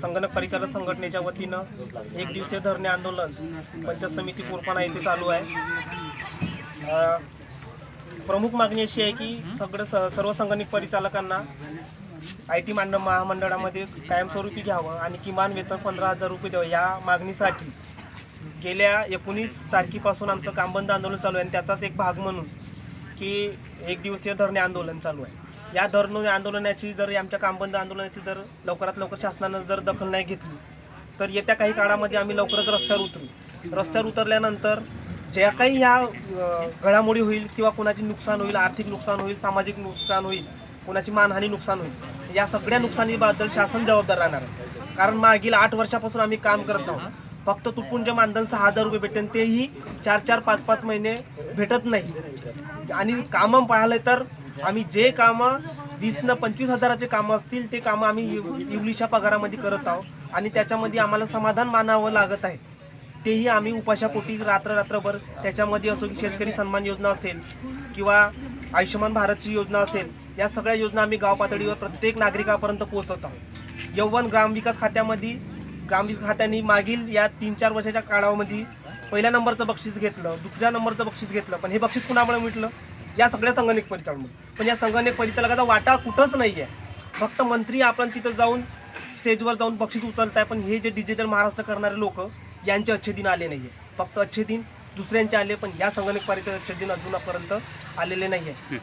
संगणक परिचालक संघटनेच्या वतीनं एक दिवसीय धरणे आंदोलन पंचायत समिती कोरपाना येथे चालू आहे. प्रमुख मागणी अशी आहे की सगळं स सर्व संगणक परिचालकांना आय टी मांड महामंडळामध्ये कायमस्वरूपी घ्यावं आणि किमान वेतन पंधरा हजार रुपये द्यावं या मागणीसाठी गेल्या एकोणीस तारखेपासून आमचं कामबंद आंदोलन चालू आहे आणि त्याचाच एक भाग म्हणून की एक दिवसीय धरणे आंदोलन चालू आहे. या धरण आंदोलनाची जर आमच्या कामबंद आंदोलनाची जर लवकरात लवकर शासनानं जर दखल नाही घेतली तर येत्या काही काळामध्ये आम्ही लवकरच रस्त्यावर उतरू. रस्त्यावर उतरल्यानंतर ज्या काही ह्या घडामोडी होईल किंवा कोणाची नुकसान होईल आर्थिक नुकसान होईल सामाजिक नुकसान होईल कोणाची मानहानी नुकसान होईल या सगळ्या नुकसानीबद्दल शासन जबाबदार राहणार आहे. कारण मागील आठ वर्षापासून आम्ही काम करत आहोत. फक्त तुटपुंज मानधन सहा हजार रुपये भेटेन तेही चार चार पाच पाच महिने भेटत नाही. आणि कामं पाहिलं तर आम्ही जे कामं वीस पंचवीस हजाराचे कामं असतील ते कामं आम्ही इवलीच्या पगारामध्ये करत आहोत. आणि त्याच्यामध्ये आम्हाला समाधान मानावं लागत आहे. तेही आम्ही उपाशापोटी रात्र रात्रभर त्याच्यामध्ये असो की शेतकरी सन्मान योजना असेल किंवा आयुष्यमान भारतची योजना असेल या सगळ्या योजना आम्ही गाव पातळीवर प्रत्येक नागरिकापर्यंत पोहोचवत आहोत. यौवन ग्रामविकास खात्यामध्ये ग्रामविकास खात्याने मागील या तीन चार वर्षाच्या काळामध्ये पहिल्या नंबरचं बक्षीस घेतलं दुसऱ्या नंबरचं बक्षीस घेतलं पण हे बक्षीस कुणामुळे मिटलं? या सगळ्या संगणक परिचालकामुळे पण या संगणक परिचालकाचा वाटा कुठंच नाही आहे फक्त मंत्री आपण तिथं जाऊन स्टेजवर जाऊन बक्षीस उचलत आहे पण हे जे डिजिटल महाराष्ट्र करणारे लोक यांचे अच्छे दिन आले नाही आहे फक्त अच्छे दिन दुसऱ्यांचे आले पण या संगणक अच्छे दिन अजूनपर्यंत आलेले नाही आहे